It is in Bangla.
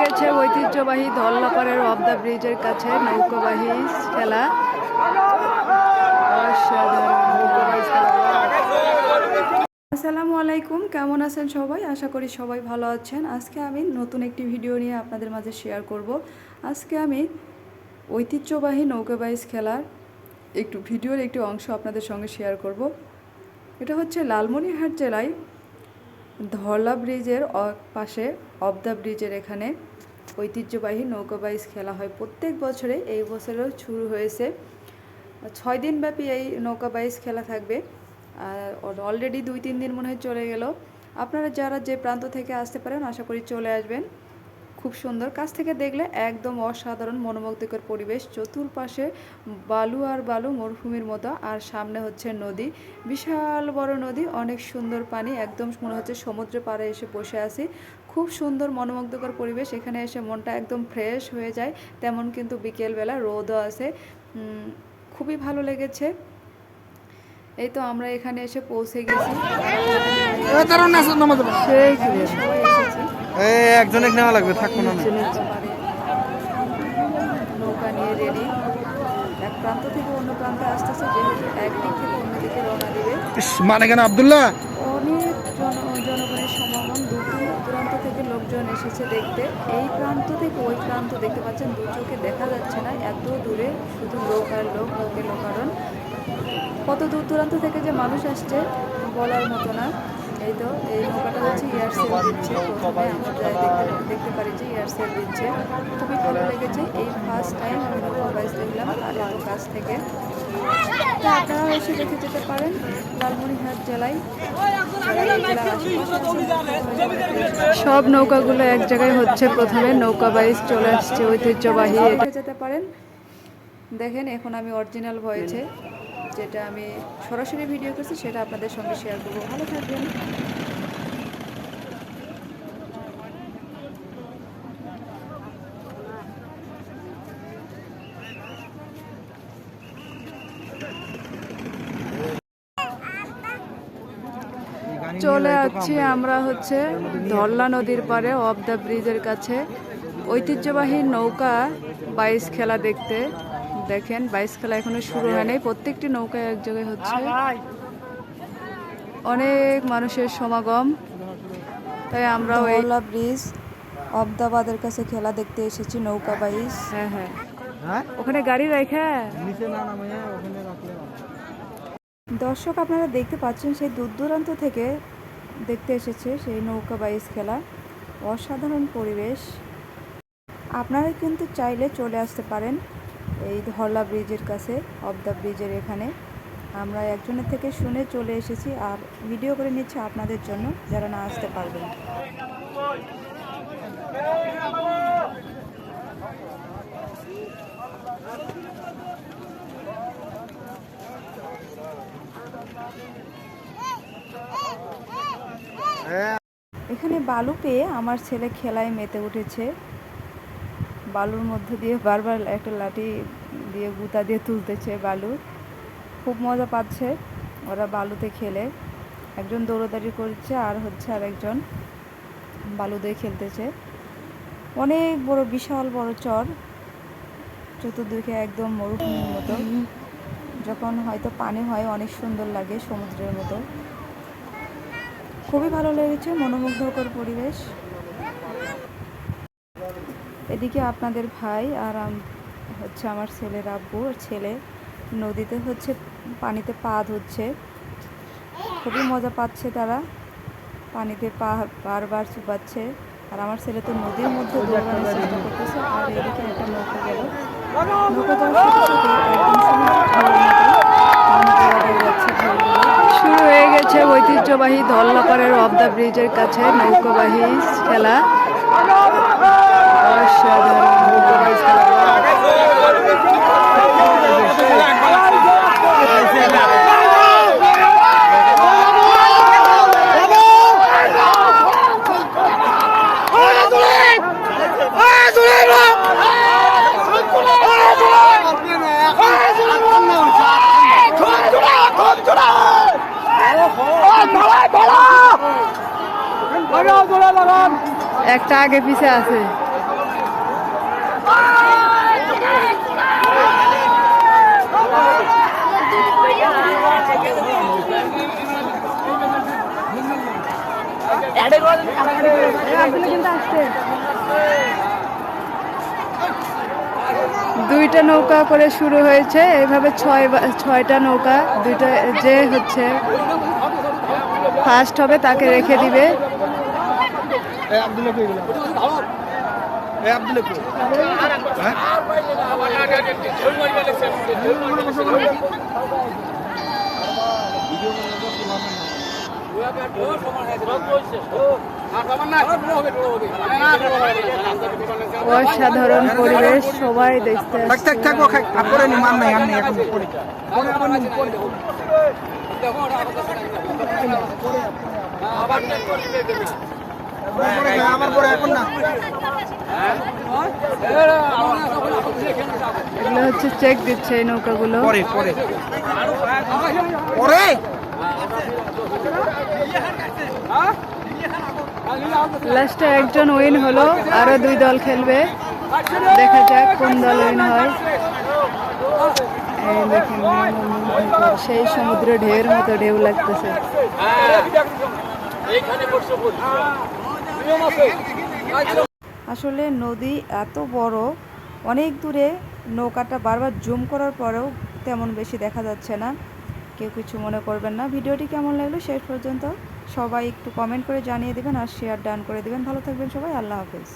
গেছে ঐতিহ্যবাহী ধল্লাপাড়ের অফ দ্য ব্রিজের কাছে নৌকাবাহী খেলা। আসসালামু আলাইকুম, কেমন আছেন সবাই? আশা করি সবাই ভালো আছেন। আজকে আমি নতুন একটি ভিডিও নিয়ে আপনাদের মাঝে শেয়ার করব। আজকে আমি ঐতিহ্যবাহী নৌকাবাইজ খেলার একটু ভিডিওর একটি অংশ আপনাদের সঙ্গে শেয়ার করব। এটা হচ্ছে লালমনিরহাট জেলায় ধরলা ব্রিজের পাশে, অফ দ্য ব্রিজের এখানে ঐতিহ্যবাহী নৌকাবাইজ খেলা হয়। প্রত্যেক বছরে এই বছরেও শুরু হয়েছে। ছয় দিনব্যাপী এই নৌকাবাইজ খেলা থাকবে। আর অলরেডি দুই, তিন দিন মনে হয় চলে গেল। আপনারা যারা যে প্রান্ত থেকে আসতে পারেন, আশা করি চলে আসবেন। খুব সুন্দর। কাছ থেকে দেখলে একদম অসাধারণ, মনোমুগ্ধকর পরিবেশ। চতুর্পাশে বালু আর বালু মরুভূমির মতো। আর সামনে হচ্ছে নদী। বিশাল বড় নদী, অনেক সুন্দর পানি। একদম মনে হচ্ছে সমুদ্র পাড়ে এসে বসে আছি। খুব সুন্দর মনোমুগ্ধকর পরিবেশ। এখানে এসে মনটা একদম ফ্রেশ হয়ে যায়। তেমন কিন্তু বিকেলবেলা রোদও আছে। খুবই ভালো লেগেছে। এই তো আমরা এখানে এসে পৌঁছে গেছি। একজনে নেওয়া লাগবে থাকব না। নিচে নিচে নৌকা নিয়ে রেডি এক প্রান্ত থেকে অন্য প্রান্তে আসতেছে যেহেতু একদিক থেকে অন্যদিকে রওনা দিবে। মানে কেন আবদুল্লাহ? থেকে লোকজন এসেছে দেখতে। এই প্রান্ত থেকে ওই প্রান্ত দেখতে পাচ্ছেন দু চোখে দেখা যাচ্ছে না, এত দূরে শুধু লোক আর লোক লোকে লোকারণ। কত দূর দূরান্ত থেকে যে মানুষ আসছে বলার মতো না। এই তো, এই নৌকাটা হচ্ছে এয়ারসেল দিচ্ছে। প্রথমে আমরা দেখতে দেখতে পারি যে এয়ারসেল দিচ্ছে। খুবই ভালো লেগেছে। এই ফার্স্ট টাইম আমি নৌকা বাইস দেখলাম, আর কাছ থেকে। তো আপনারাও এসে দেখে যেতে পারেন। জেলায়। সব নৌকাগুলো এক জায়গায় হচ্ছে প্রথমে, নৌকা বাইস চলে আসছে, ঐতিহ্যবাহী। যেতে পারেন। দেখেন, এখন আমি অরিজিনাল ভয়েছে যেটা আমি সরাসরি ভিডিও করছি, সেটা আপনাদের সঙ্গে শেয়ার করব। ভালো থাকবেন। চলে আসছি আমরা হচ্ছে ধরলা নদীর পারে অফ দ্য ব্রিজের কাছে। ঐতিহ্যবাহী নৌকা বাইশ খেলা দেখতে। দেখেন বাইশ খেলা এখনও শুরু হয়নি প্রত্যেকটি নৌকা এক জায়গায় হচ্ছে। অনেক মানুষের সমাগম। তাই আমরা ধরলা ব্রিজ অবদাবাদের কাছে খেলা দেখতে এসেছি নৌকা বাইশ। হ্যাঁ হ্যাঁ। হ্যাঁ? ওখানে গাড়ি রেখে নিচে না ওখানে রাখলে দর্শক আপনারা দেখতে পাচ্ছেন, সেই দূর দূরান্ত থেকে দেখতে এসেছে সেই নৌকা বাইস খেলা। অসাধারণ পরিবেশ। আপনারা কিন্তু চাইলে চলে আসতে পারেন এই ধরলা ব্রিজের কাছে, অফ দ্য ব্রিজের এখানে। আমরা একজনের থেকে শুনে চলে এসেছি আর ভিডিও করে নিচ্ছি আপনাদের জন্য, যারা না আসতে পারবেন। এখানে বালু পেয়ে আমার ছেলে খেলায় মেতে উঠেছে। বালুর মধ্যে দিয়ে বারবার একটা লাঠি দিয়ে গুতা দিয়ে তুলতেছে বালু। খুব মজা পাচ্ছে ওরা বালুতে খেলে। একজন দৌড়োদাড়ি করছে আর হচ্ছে আর একজন বালু দিয়ে খেলতেছে। অনেক বড়, বিশাল বড় চর। চতুর্দিকে একদম মরুভূমির মতো। যখন হয়তো পানি হয় অনেক সুন্দর লাগে সমুদ্রের মতো। খুবই ভালো লেগেছে মনোমুগ্ধকর পরিবেশ। এদিকে আপনাদের ভাই আর হচ্ছে আমার ছেলের আব্বু ছেলে নদীতে হচ্ছে পানিতে পা ধুচ্ছে। খুবই মজা পাচ্ছে তারা। পানিতে পা বারবার চুপাচ্ছে আর আমার ছেলে তো নদীর মধ্যে দৌড়ানোর চেষ্টা করতেছে। আর এদিকে একটা নৌকা গেল। শুরু হয়ে গেছে ঐতিহ্যবাহী ধল্লাপাড়ের অফ দ্য ব্রিজের কাছে নৌকাবাহী খেলা। অসাধারণ। একটা আগে পিছে আছে। দুইটা নৌকা করে শুরু হয়েছে এইভাবে ছয় ছয়টা নৌকা, দুইটা যে হচ্ছে ফার্স্ট হবে তাকে রেখে দিবে। আব্দুল্লাহ কই গেল এ আব্দুল্লাহ কই? হ্যাঁ? অসাধারণ পরিবেশ সবাই দেখতে থাক আসছে। থাক থাক ও খাক আপরে নি মান নাই আমি এখন পড়ি আমার পরে এখন না এগুলো হচ্ছে চেক দিচ্ছে এই নৌকাগুলো। পরে পরে। পরে? লাস্টে একজন উইন হলো আরও দুই দল খেলবে। দেখা যাক কোন দল উইন হয়। সেই সমুদ্রে ঢেউর মতো ঢেউ লাগতেছে। আসলে নদী এত বড়, অনেক দূরে নৌকাটা বারবার জুম করার পরেও তেমন বেশি দেখা যাচ্ছে না। কেউ কিছু মনে করবেন না। ভিডিওটি কেমন লাগল শেষ পর্যন্ত সবাই একটু কমেন্ট করে জানিয়ে দেবেন আর শেয়ার ডান করে দেবেন। ভালো থাকবেন সবাই। আল্লাহ হাফেজ।